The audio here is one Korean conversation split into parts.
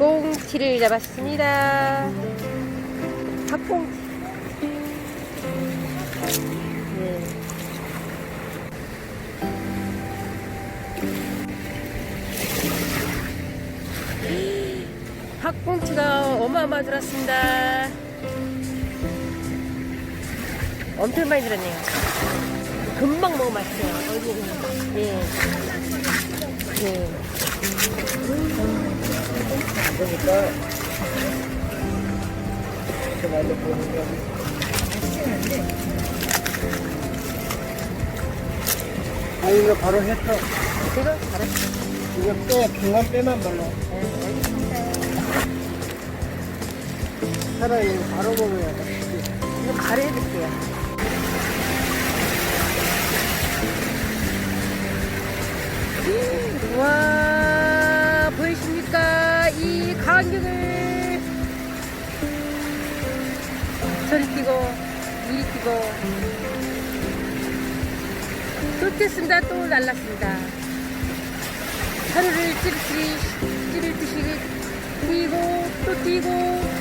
꽁치를 잡았습니다. 팥꽁치. 네. 팥꽁치가 어마어마 들었습니다. 엄청 많이 들었네요. 금방 먹으면 맛있어요. 어이구. 예. 예. 그러니까. 저 말로 보는 거아 이거 바로 했어. 이거 잘했어. 이거 빼 중간 빼만 발라. 네. 차라리 바로 먹어야 돼 이 간격을 저리 뛰고 이리 뛰고 또 뛰었습니다 또 날랐습니다 하루를 찌릿찌릿 찌릿듯이 뛰고 또 뛰고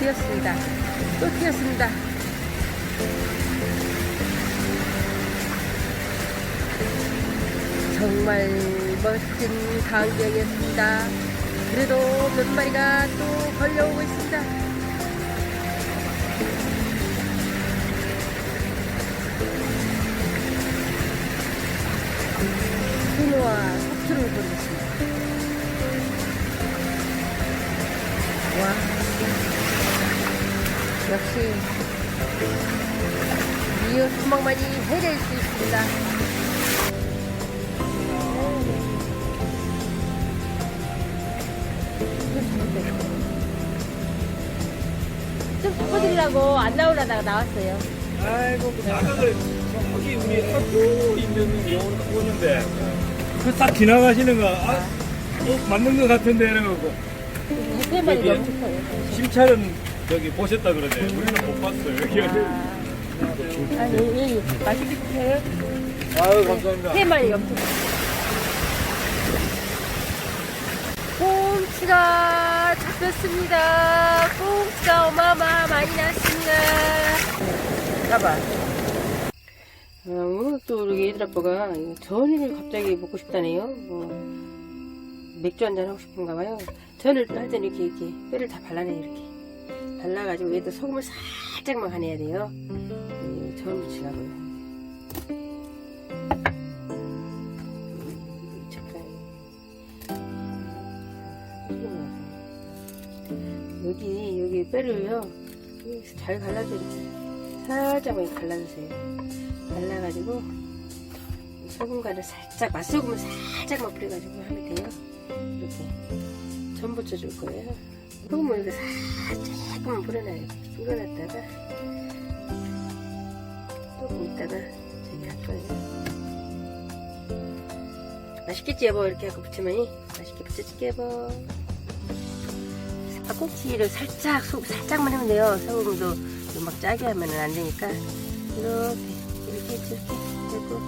뛰었습니다. 또 뛰었습니다. 정말 멋진 강경이었습니다. 그래도 몇 마리가 또 걸려오고 있습니다. 신호와 속수를 보냈습니다. 와. 역시 이웃 수목만이 해낼 수 있습니다. 좀 바꿔드리려고 안 나오려다가 나왔어요. 아이고 그 나가를 거기 우리 학교 있는 경우는 보는데 그딱 지나가시는 거 아, 어, 맞는 것 같은데 이러고 여기. 너무 좋아요. 심찰은 저기 보셨다 그러네 우리는 못 봤어요 여기 아, 아니, 여기 맛있게 드세요. 아유 감사합니다 세 마리 엄청. 꽁치가 잡혔습니다. 꽁치가 봐봐. 어, 또 우리 애들 아빠가 전을 갑자기 먹고 싶다네요. 뭐, 맥주 한잔 하고 싶은가 봐요. 전을 할 때는 이렇게, 이렇게 뼈를 다 발라내, 이렇게. 발라가지고 얘도 소금을 살짝만 간해야 돼요. 이전 무치라고요. 여기 여기 뼈를요 잘 갈라서 이렇게 살짝만 이렇게 갈라주세요. 갈라가지고 소금 간을 살짝 맛소금을 살짝만 뿌려가지고 하면 돼요. 이렇게 전 부쳐줄 거예요. 소금을 이렇게 살짝만 뿌려놔요. 뿌려놨다가 조금 있다가 저기 할 거예요. 맛있겠지 여보? 이렇게 하고 붙이면 맛있게 붙여줄게 여보. 닭꼭지를 살짝 속 살짝만 하면 돼요. 소금도 막 짜게 하면 안 되니까 이렇게 이렇게 이렇게 그리고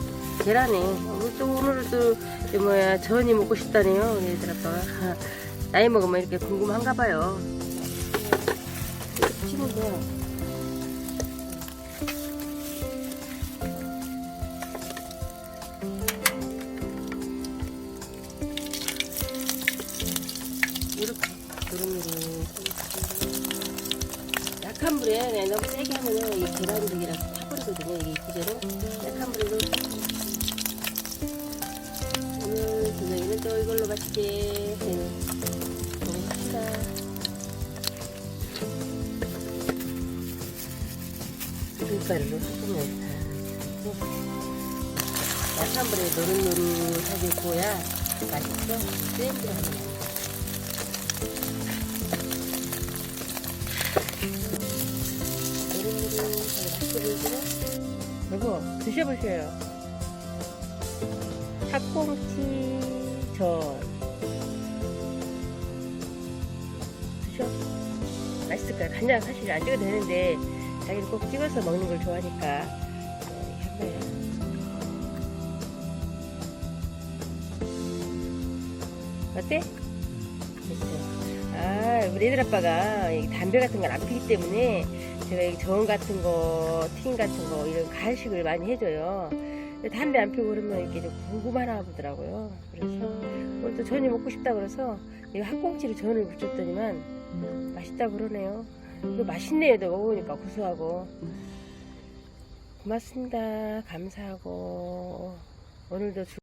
계란에 오늘 또 오늘 또 이제 뭐야 전이 먹고 싶다네요 우리 애들 아빠가 나이 먹으면 이렇게 궁금한가 봐요. 돼요 이렇게 노릇노릇 약한 불에 너무 세게 하면은 이 계란죽이랑 타버리거든요 이게 그대로. 약한 불에 넣고 오늘 저녁에는 또 이걸로 맛있게 네, 먹읍시다. 밀가루를 조금 넣다 약한 불에 노릇노릇하게 구워야 맛있죠? 쌤들어 하면 여보 드셔보세요. 닭꽁치 전. 드셔. 맛있을 거야. 간장 사실 안 찍어도 되는데 자기는 꼭 찍어서 먹는 걸 좋아하니까. 어, 한 어때? 됐어. 아, 우리 애들 아빠가 이 담배 같은 걸 안 피기 때문에 이전 같은 거, 튀김 같은 거, 이런 간식을 많이 해줘요. 담배 안 피고 그러면 이렇게 좀 궁금하나 보더라고요. 그래서 오늘 또 전이 먹고 싶다 그래서 이 학꽁치를 전을 붙였더니만 맛있다 그러네요. 이거 맛있네요. 또 먹으니까 구수하고. 고맙습니다. 감사하고. 오늘도 주...